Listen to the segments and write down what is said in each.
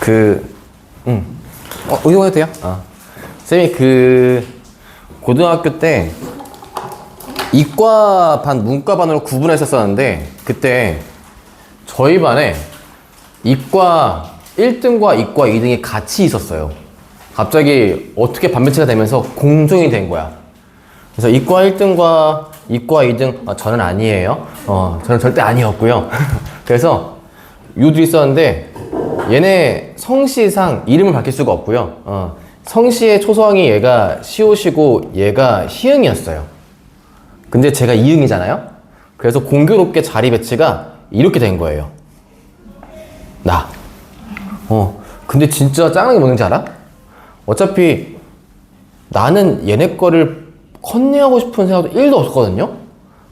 그, 음. 어, 이거 해도 돼요? 아. 쌤이 그, 고등학교 때, 이과 반, 문과 반으로 구분했었었는데, 그때, 저희 반에, 이과 1등과 이과 2등이 같이 있었어요. 갑자기 어떻게 반배치가 되면서 공정이 된 거야. 그래서 이과 1등과 이과 2등, 아, 저는 아니에요. 어, 저는 절대 아니었고요. 그래서, 유들이 있었는데, 얘네 성씨상 이름을 밝힐 수가 없고요. 어, 성씨의 초성이 얘가 시옷이고 얘가 희응이었어요. 근데 제가 이응이잖아요. 그래서 공교롭게 자리 배치가 이렇게 된 거예요. 나. 어. 근데 진짜 짱나게 뭐는지 알아? 어차피 나는 얘네 거를 컨닝하고 싶은 생각도 1도 없었거든요.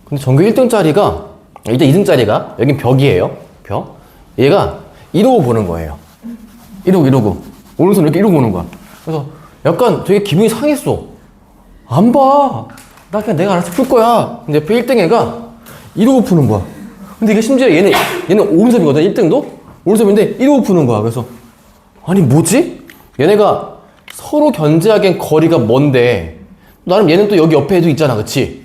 근데 전교 1등짜리가 일단 2등짜리가 여긴 벽이에요. 벽. 얘가 이러고 보는 거예요. 이러고 이러고 오른손 이렇게 이러고 보는 거야. 그래서 약간 되게 기분이 상했어. 안 봐. 나 그냥 내가 알아서 풀 거야. 근데 옆에 1등 애가 이러고 푸는 거야. 근데 이게 심지어 얘는 얘는 오른손이거든 1등도 오른손인데 이러고 푸는 거야. 그래서 아니 뭐지? 얘네가 서로 견제하기엔 거리가 먼데 나름 얘는 또 여기 옆에 도 있잖아, 그치?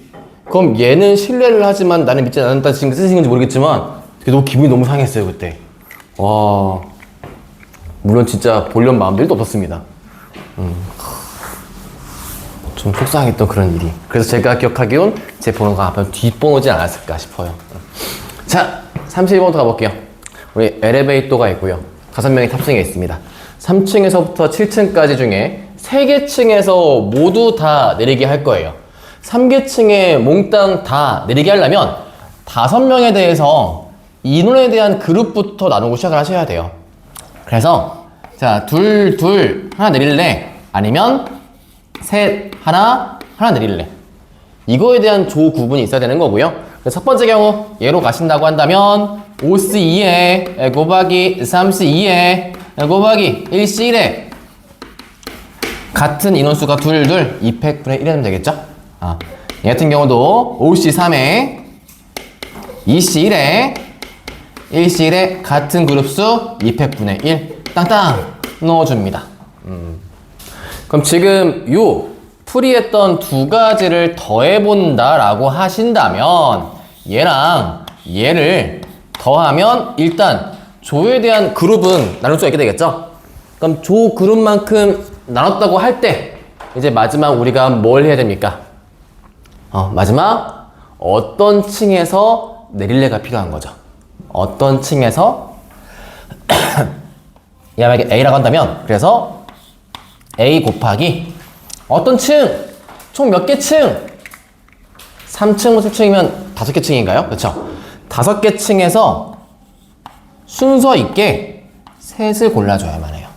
그럼 얘는 신뢰를 하지만 나는 믿지 않는다 지금 쓰신 건지 모르겠지만 너무 기분이 너무 상했어요 그때. 와 물론 진짜 보려는 마음들도 없었습니다. 음, 좀 속상했던 그런 일이. 그래서 제가 기억하기론 제 번호가 아마 뒷번호지 않았을까 싶어요. 자, 31번부터 가볼게요. 우리 엘리베이터가 있고요. 다섯 명이 탑승해 있습니다. 3층에서부터 7층까지 중에 3개 층에서 모두 다 내리게 할 거예요. 3개 층에 몽땅 다 내리게 하려면 다섯 명에 대해서 인원에 대한 그룹부터 나누고 시작을 하셔야 돼요. 그래서 자, 둘, 둘, 하나 내릴래? 아니면 셋, 하나, 하나 내릴래? 이거에 대한 조 구분이 있어야 되는 거고요. 첫 번째 경우 얘로 가신다고 한다면 5스 2에 곱하기 3스 2에 곱하기 1스 1에 같은 인원수가 둘, 둘, 200분의 1 하면 되겠죠? 아, 얘 같은 경우도 5시 3에 2시 1에 1시 1에 같은 그룹수 200분의 1 땅땅 넣어줍니다. 음. 그럼 지금 요 풀이했던 두 가지를 더해본다 라고 하신다면 얘랑 얘를 더하면 일단 조에 대한 그룹은 나눌 수가 있게 되겠죠? 그럼 조 그룹만큼 나눴다고 할 때 이제 마지막 우리가 뭘 해야 됩니까? 어, 마지막 어떤 층에서 내릴래가 필요한 거죠. 어떤 층에서 야 만약에 A라고 한다면 그래서 A 곱하기 어떤 층? 총 몇 개 층? 3층, 4층이면 다섯 개 층인가요? 그렇죠? 다섯 개 층에서 순서 있게 셋을 골라줘야만 해요.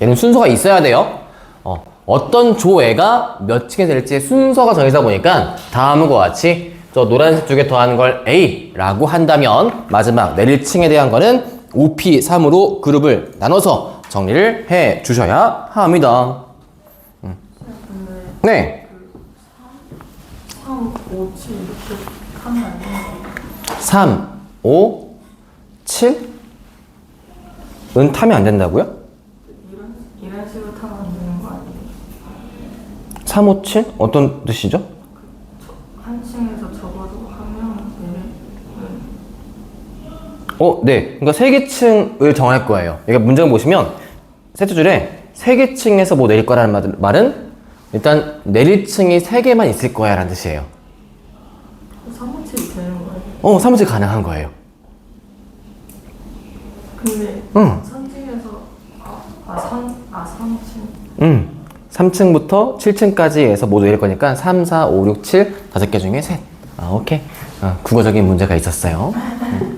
얘는 순서가 있어야 돼요. 어, 어떤 조애가 몇 층에 될지 순서가 정해져 보니까 다음과 같이 저 노란색 두개 더하는 걸 A라고 한다면 마지막 내릴 층에 대한 거는 OP3으로 그룹을 나눠서 정리를 해 주셔야 합니다. 음. 네. 3, 5, 7 이렇게 하면 안 되는 거예요? 3, 5, 7? 은 타면 안 된다고요? 이런, 이런 식으로 타면 안 되는 거 아니에요? 3, 5, 7? 어떤 뜻이죠? 한 층에서 적어도 하면 얘는 어, 네. 그러니까 세개 층을 정할 거예요. 그러니까 문장 보시면 세트 줄에 세개 층에서 뭐 내릴 거라는 말- 말은 일단 내릴 층이 세 개만 있을 거야 라는 뜻이에요. 3, 5, 7이 되는 거예요? 어, 사무실 가능한 거예요. 근데 응. 3층에서 아, 아, 3, 아, 3, 5, 7 음. 3층부터 7층까지 해서 모두 내릴 거니까 3, 4, 5, 6, 7 다섯 개 중에 셋. 아, 오케이. 어, 국어적인 문제가 있었어요. 음.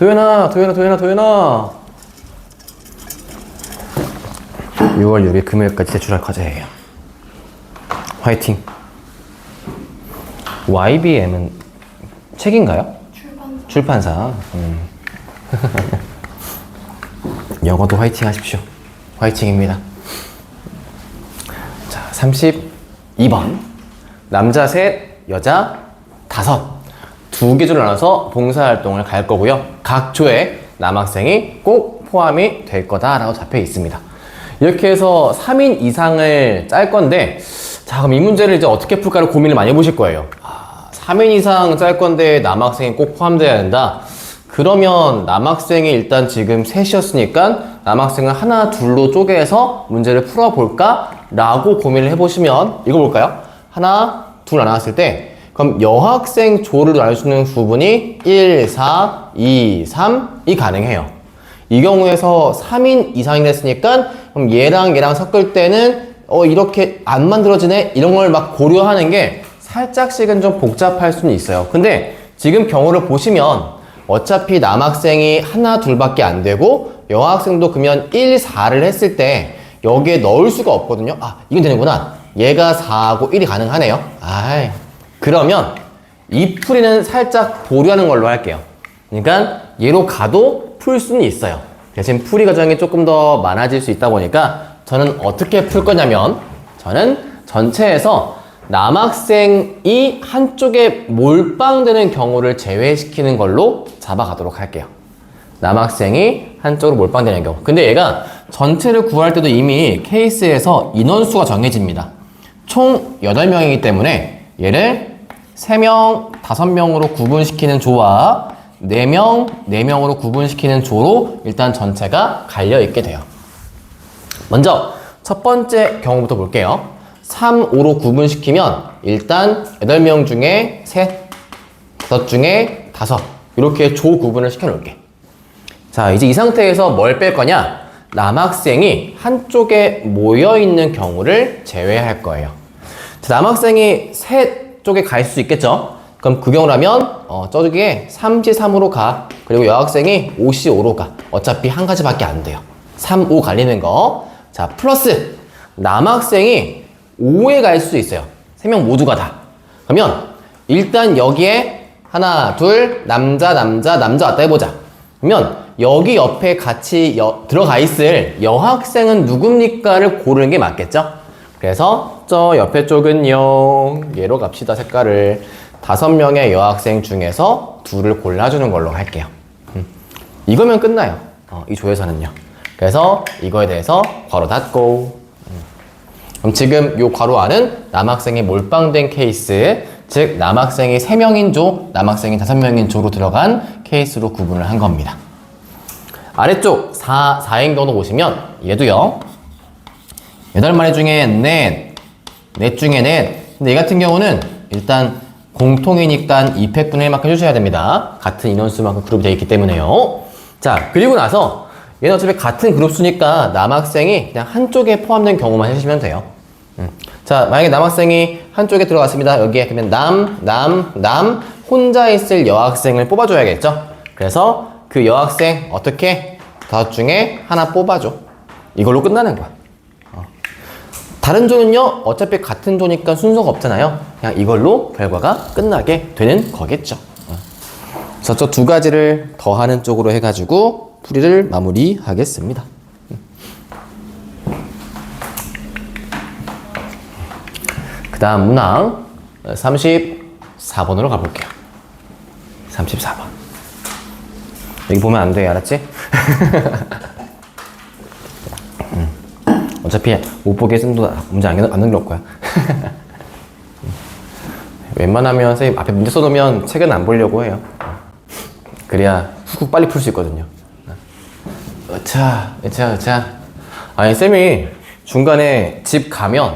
도현아, 도현아, 도현아, 도현아. 6월 6일 금요일까지 제출할 과제예요. 화이팅. YBM은 책인가요? 출판사 출판사. 음. 영어도 화이팅 하십시오. 화이팅입니다. 자, 32번. 남자 셋, 여자 다섯. 두개 조로 나눠서 봉사활동을 갈 거고요. 각 조에 남학생이 꼭 포함이 될 거다라고 잡혀 있습니다. 이렇게 해서 3인 이상을 짤 건데, 자, 그럼 이 문제를 이제 어떻게 풀까를 고민을 많이 해보실 거예요. 아, 3인 이상 짤 건데 남학생이 꼭 포함돼야 된다? 그러면 남학생이 일단 지금 셋이었으니까 남학생을 하나, 둘로 쪼개서 문제를 풀어볼까? 라고 고민을 해보시면, 이거 볼까요? 하나, 둘 나눴을 때, 그럼 여학생 조를 나눌 수 있는 부분이 1, 4, 2, 3이 가능해요. 이 경우에서 3인 이상이 됐으니까 그럼 얘랑 얘랑 섞을 때는 어 이렇게 안 만들어지네 이런 걸 막 고려하는 게 살짝씩은 좀 복잡할 수는 있어요. 근데 지금 경우를 보시면 어차피 남학생이 하나 둘밖에 안 되고 여학생도 그러면 1, 4를 했을 때 여기에 넣을 수가 없거든요. 아 이건 되는구나. 얘가 4하고 1이 가능하네요. 아이 그러면 이 풀이는 살짝 보류하는 걸로 할게요. 그러니까 얘로 가도 풀 수는 있어요. 대신 풀이 과정이 조금 더 많아질 수 있다 보니까 저는 어떻게 풀 거냐면 저는 전체에서 남학생이 한쪽에 몰빵되는 경우를 제외시키는 걸로 잡아가도록 할게요. 남학생이 한쪽으로 몰빵되는 경우. 근데 얘가 전체를 구할 때도 이미 케이스에서 인원수가 정해집니다. 총 8명이기 때문에 얘를 3명, 5명으로 구분시키는 조와 4명, 4명으로 구분시키는 조로 일단 전체가 갈려 있게 돼요. 먼저 첫 번째 경우부터 볼게요. 3, 5로 구분시키면 일단 8명 중에 셋, 5 중에 5 이렇게 조 구분을 시켜 놓을게. 자, 이제 이 상태에서 뭘 뺄 거냐? 남학생이 한쪽에 모여 있는 경우를 제외할 거예요. 자, 남학생이 셋 쪽에 갈 수 있겠죠? 그럼 그 경우라면 어, 저기에 3시 3으로 가. 그리고 여학생이 5시 5로 가. 어차피 한 가지밖에 안 돼요. 3, 5 갈리는 거. 자, 플러스 남학생이 5에 갈 수 있어요. 세 명 모두가 다. 그러면 일단 여기에 하나, 둘, 남자, 남자, 남자 왔다 해보자. 그러면 여기 옆에 같이 여- 들어가 있을 여학생은 누굽니까를 고르는 게 맞겠죠? 그래서 저 옆에 쪽은요 얘로 갑시다 색깔을. 다섯 명의 여학생 중에서 둘을 골라주는 걸로 할게요. 음. 이거면 끝나요. 어, 이 조에서는요. 그래서 이거에 대해서 괄호 닫고. 음. 그럼 지금 요 괄호 안은 남학생이 몰빵된 케이스 즉 남학생이 3명인 조 남학생이 5명인 조로 들어간 케이스로 구분을 한 겁니다. 아래쪽 4, 4인 경우 보시면 얘도요. 여덟 마리 중에 넷, 넷 중에 넷. 근데 얘 같은 경우는 일단 공통이니까 2팩분의 1만큼 해주셔야 됩니다. 같은 인원수만큼 그룹이 되어 있기 때문에요. 자, 그리고 나서 얘는 어차피 같은 그룹 수니까 남학생이 그냥 한쪽에 포함된 경우만 해주시면 돼요. 음. 자, 만약에 남학생이 한쪽에 들어갔습니다. 여기에 그러면 남, 남, 남 혼자 있을 여학생을 뽑아줘야겠죠. 그래서 그 여학생 어떻게 다섯 중에 하나 뽑아줘. 이걸로 끝나는 거야. 다른 조는요, 어차피 같은 조니까 순서가 없잖아요. 그냥 이걸로 결과가 끝나게 되는 거겠죠. 어. 그래서 저 두 가지를 더하는 쪽으로 해가지고 풀이를 마무리하겠습니다. 그 다음 문항 34번으로 가볼게요. 34번. 여기 보면 안 돼, 알았지? 어차피 못 보게 쓴도 문제 안, 안 넘길 거야. 웬만하면 선생님 앞에 문제 써놓으면 책은 안 보려고 해요. 그래야 훅훅 빨리 풀 수 있거든요. 으차, 으차, 으차. 아니, 쌤이 중간에 집 가면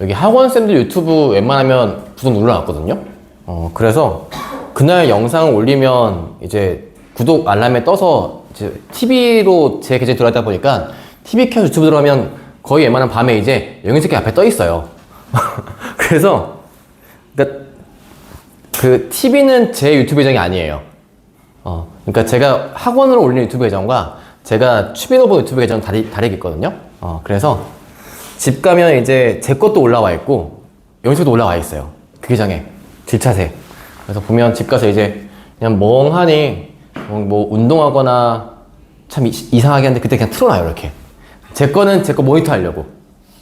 여기 학원쌤들 유튜브 웬만하면 구독 눌러놨거든요. 어, 그래서 그날 영상 올리면 이제 구독 알람에 떠서 이제 TV로 제 계정에 들어가다 보니까 TV 켜서 유튜브 들어가면 거의 웬만한 밤에 이제 영희새끼 앞에 떠 있어요. 그래서 그러니까 그 TV는 제 유튜브 계정이 아니에요. 어, 그러니까 제가 학원으로 올리는 유튜브 계정과 제가 취미노보 유튜브 계정 다리, 다르게 있거든요. 어, 그래서 집 가면 이제 제 것도 올라와 있고 영희새도 올라와 있어요. 그 계정에 질차세. 그래서 보면 집 가서 이제 그냥 멍하니 뭐, 뭐 운동하거나 참 이, 이상하게 하는데 그때 그냥 틀어놔요 이렇게. 제 거는 제 거 모니터 하려고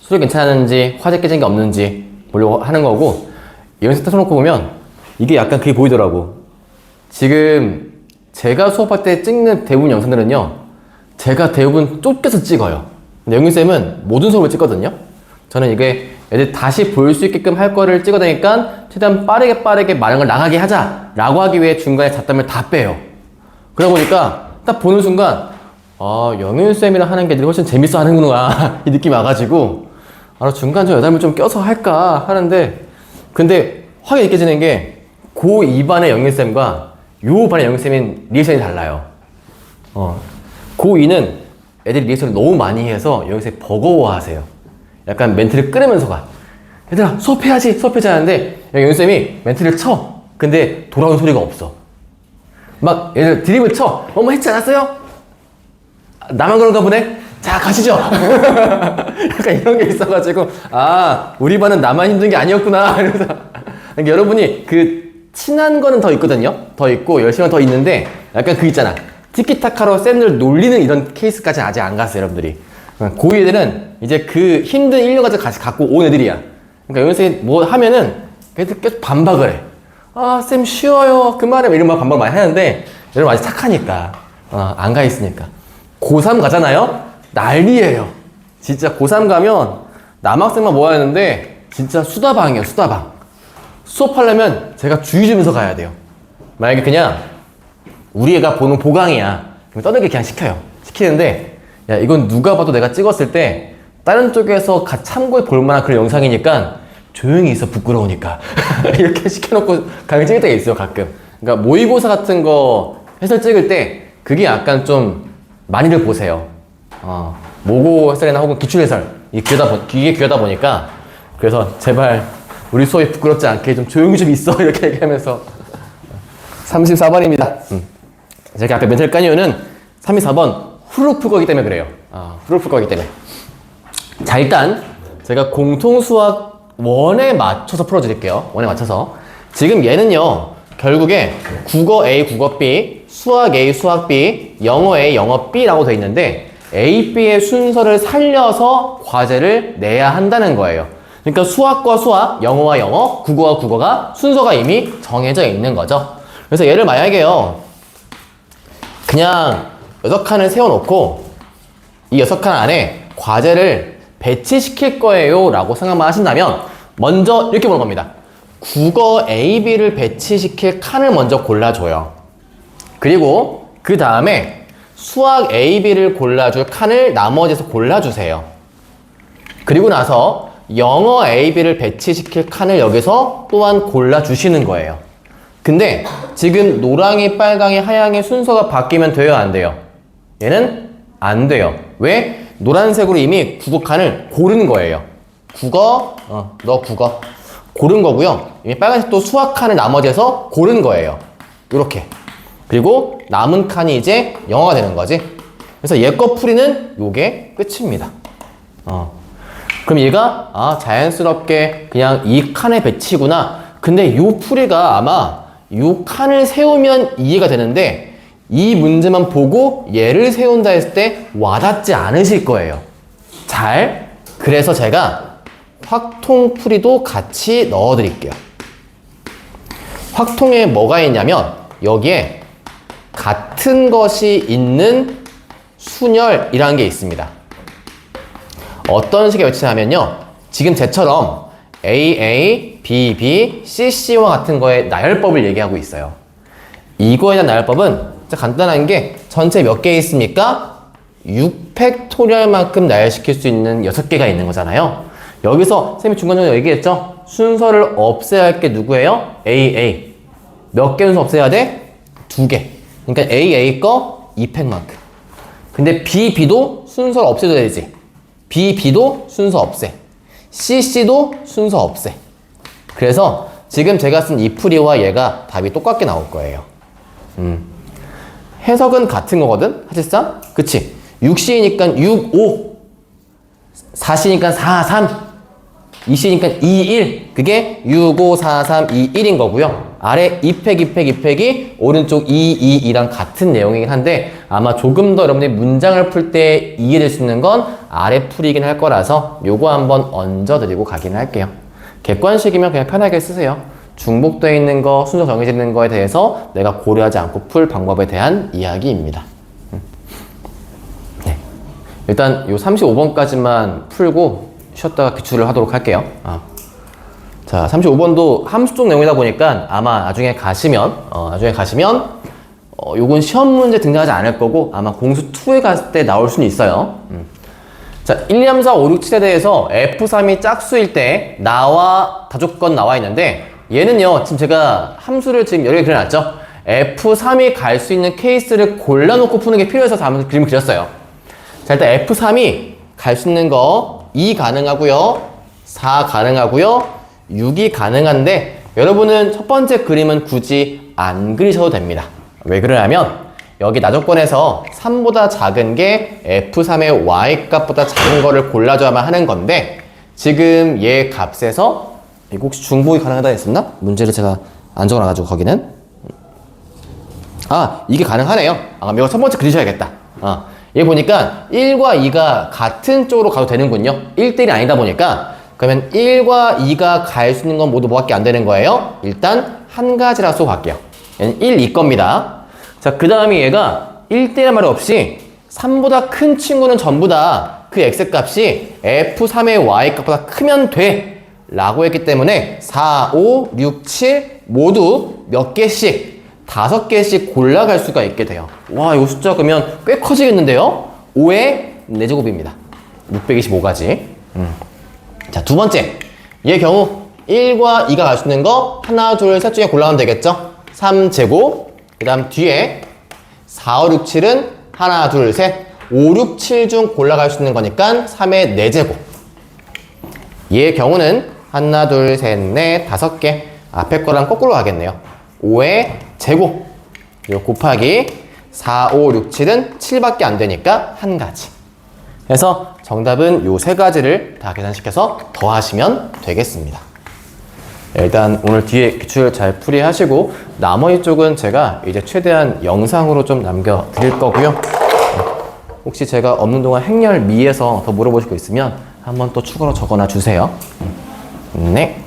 소리 괜찮은지 화재 깨진 게 없는지 보려고 하는 거고 영상 틀어놓고 보면 이게 약간 그게 보이더라고 지금 제가 수업할 때 찍는 대부분 영상들은요 제가 대부분 쫓겨서 찍어요. 근데 영윤쌤은 모든 수업을 찍거든요. 저는 이게 애들 다시 볼 수 있게끔 할 거를 찍어내니까 최대한 빠르게 빠르게 많은 걸 나가게 하자 라고 하기 위해 중간에 잡담을 다 빼요. 그러다 보니까 딱 보는 순간 아 영윤쌤이랑 하는 게 훨씬 재밌어 하는구나 이 느낌이 와가지고 아 중간 좀 여담을 좀 껴서 할까 하는데 근데 확연히 느껴지는 게 고 2반의 영윤 쌤과 요 반의 영윤 쌤인 리액션이 달라요. 어, 고2는 애들이 리액션을 너무 많이 해서 여기서 버거워하세요. 약간 멘트를 끊으면서 가. 얘들아, 수업해야지, 수업해야지 하는데, 여기 영쌤이 멘트를 쳐. 근데 돌아오는 소리가 없어. 막, 얘들 드립을 쳐. 어머, 했지 않았어요? 아, 나만 그런가 보네? 자, 가시죠. 약간 이런 게 있어가지고, 아, 우리 반은 나만 힘든 게 아니었구나. 이러면서. 그러니까 여러분이 그, 친한 거는 더 있거든요. 더 있고, 열심히 더 있는데, 약간 그 있잖아. 티키타카로 쌤들 놀리는 이런 케이스까지 아직 안 갔어요, 여러분들이. 고2 애들은 이제 그 힘든 1년까지 같이 갖고 온 애들이야. 그러니까 연습생이 뭐 하면은 걔들 계속 반박을 해. 아, 쌤 쉬워요. 그만해. 이런 말 반박 많이 하는데, 여러분 아직 착하니까. 어, 안가 있으니까. 고3 가잖아요? 난리예요. 진짜 고3 가면 남학생만 모아야 하는데, 진짜 수다방이에요, 수다방. 수업하려면 제가 주의 주면서 가야 돼요. 만약에 그냥 우리 애가 보는 보강이야. 그럼 떠들게 그냥 시켜요. 시키는데, 야, 이건 누가 봐도 내가 찍었을 때, 다른 쪽에서 가 참고해 볼 만한 그런 영상이니까, 조용히 있어, 부끄러우니까. 이렇게 시켜놓고 강의 찍을 때가 있어요, 가끔. 그러니까 모의고사 같은 거 해설 찍을 때, 그게 약간 좀 많이들 보세요. 어, 모고 해설이나 혹은 기출 해설. 이게 귀하다, 보, 이게 귀하다 보니까, 그래서 제발 우리 수업이 부끄럽지 않게 좀 조용히 좀 있어. 이렇게 얘기하면서. 34번입니다. 음. 제가 아까 멘탈 깐 이유는 34번 후루룩 풀 거기 때문에 그래요. 아, 후루룩 풀 거기 때문에. 자, 일단 제가 공통 수학 원에 맞춰서 풀어드릴게요. 원에 맞춰서. 지금 얘는요, 결국에 국어 A, 국어 B, 수학 A, 수학 B, 영어 A, 영어 B라고 돼 있는데 A, B의 순서를 살려서 과제를 내야 한다는 거예요. 그러니까 수학과 수학, 영어와 영어, 국어와 국어가 순서가 이미 정해져 있는 거죠. 그래서 얘를 만약에요, 그냥 여섯 칸을 세워놓고 이 여섯 칸 안에 과제를 배치시킬 거예요 라고 생각만 하신다면 먼저 이렇게 보는 겁니다. 국어 A, B를 배치시킬 칸을 먼저 골라줘요. 그리고 그 다음에 수학 A, B를 골라줄 칸을 나머지에서 골라주세요. 그리고 나서 영어 A, B를 배치시킬 칸을 여기서 또한 골라주시는 거예요. 근데 지금 노랑이, 빨강이, 하양의 순서가 바뀌면 돼요, 안 돼요? 얘는 안 돼요. 왜? 노란색으로 이미 국어 칸을 고른 거예요. 국어, 어, 너 국어. 고른 거고요. 이미 빨간색 또 수학 칸을 나머지에서 고른 거예요. 이렇게. 그리고 남은 칸이 이제 영어가 되는 거지. 그래서 얘거 풀이는 요게 끝입니다. 어. 그럼 얘가 아 자연스럽게 그냥 이 칸에 배치구나. 근데 요 풀이가 아마 요 칸을 세우면 이해가 되는데 이 문제만 보고 얘를 세운다 했을 때 와닿지 않으실 거예요. 잘. 그래서 제가 확통 풀이도 같이 넣어 드릴게요. 확통에 뭐가 있냐면 여기에 같은 것이 있는 순열이라는 게 있습니다. 어떤 식의 외치냐면요. 지금 쟤처럼 AA, BB, CC와 같은 거의 나열법을 얘기하고 있어요. 이거에 대한 나열법은 간단한 게 전체 몇 개 있습니까? 6팩토리얼만큼 나열시킬 수 있는 6개가 있는 거잖아요. 여기서 쌤이 중간중간 얘기했죠? 순서를 없애야 할 게 누구예요? AA. 몇 개 순서 없애야 돼? 두 개. 그러니까 AA 거 2팩만큼. 근데 BB도 순서를 없애도 되지. BB도 순서 없애. CC도 순서 없애. 그래서 지금 제가 쓴 이 풀이와 얘가 답이 똑같게 나올 거예요. 음. 해석은 같은 거거든? 사실상? 그치? 6C니까 6, 5. 4C니까 4, 3. 2C니까 2, 1. 그게 6, 5, 4, 3, 2, 1인 거고요. 아래 2팩, 2팩, 2팩이 오른쪽 2, 2, 2랑 같은 내용이긴 한데 아마 조금 더 여러분들이 문장을 풀 때 이해될 수 있는 건 아래 풀이긴 할 거라서 요거 한번 얹어드리고 가긴 할게요. 객관식이면 그냥 편하게 쓰세요. 중복되어 있는 거, 순서 정해져 있는 거에 대해서 내가 고려하지 않고 풀 방법에 대한 이야기입니다. 음. 일단 요 35번까지만 풀고 쉬었다가 기출을 하도록 할게요. 아. 자, 35번도 함수 쪽 내용이다 보니까 아마 나중에 가시면, 어, 나중에 가시면, 어, 요건 시험 문제 등장하지 않을 거고 아마 공수 2에 갔을 때 나올 수는 있어요. 음. 자, 1, 2, 3, 4, 5, 6, 7에 대해서 F3이 짝수일 때 나와 다조건 나와 있는데 얘는요, 지금 제가 함수를 지금 여기 그려놨죠? F3이 갈 수 있는 케이스를 골라놓고 푸는 게 필요해서 다음 그림을 그렸어요. 자, 일단 F3이 갈 수 있는 거 2 가능하고요. 4 가능하고요. 6이 가능한데 여러분은 첫 번째 그림은 굳이 안 그리셔도 됩니다. 왜 그러냐면 여기 나조건에서 3보다 작은 게 F3의 Y값보다 작은 거를 골라줘야만 하는 건데 지금 얘 값에서 이거 혹시 중복이 가능하다 했었나? 문제를 제가 안 적어놔가지고 거기는 아, 이게 가능하네요. 아, 그럼 이거 첫 번째 그리셔야겠다. 아, 얘 보니까 1과 2가 같은 쪽으로 가도 되는군요. 1대1이 아니다 보니까. 그러면 1과 2가 갈 수 있는 건 모두 뭐밖에 안 되는 거예요? 일단 한 가지라 쏘고 갈게요. 얘는 1, 2 겁니다. 자, 그 다음에 얘가 1대1 말이 없이 3보다 큰 친구는 전부 다 그 x값이 f3의 y값보다 크면 돼. 라고 했기 때문에 4, 5, 6, 7 모두 몇 개씩 다섯 개씩 골라갈 수가 있게 돼요. 와, 이 숫자 그러면 꽤 커지겠는데요? 5의 4제곱입니다. 625가지. 음. 자, 두 번째. 얘 경우 1과 2가 갈수 있는 거 하나, 둘, 셋 중에 골라가면 되겠죠? 3제곱. 그 다음 뒤에 4, 5, 6, 7은 하나, 둘, 셋. 5, 6, 7 중 골라갈 수 있는 거니까 3의 4제곱. 얘의 경우는 하나, 둘, 셋, 넷, 다섯 개. 앞에 거랑 거꾸로 가겠네요. 5의 제곱. 그리고 곱하기 4, 5, 6, 7은 7밖에 안 되니까 한 가지. 그래서 정답은 요세 가지를 다 계산시켜서 더하시면 되겠습니다. 네, 일단 오늘 뒤에 기출 잘 풀이하시고 나머지 쪽은 제가 이제 최대한 영상으로 좀 남겨드릴 거고요. 혹시 제가 없는 동안 행렬 미에서 더 물어보실 거 있으면 한번 또 추가로 적어놔 주세요. 네.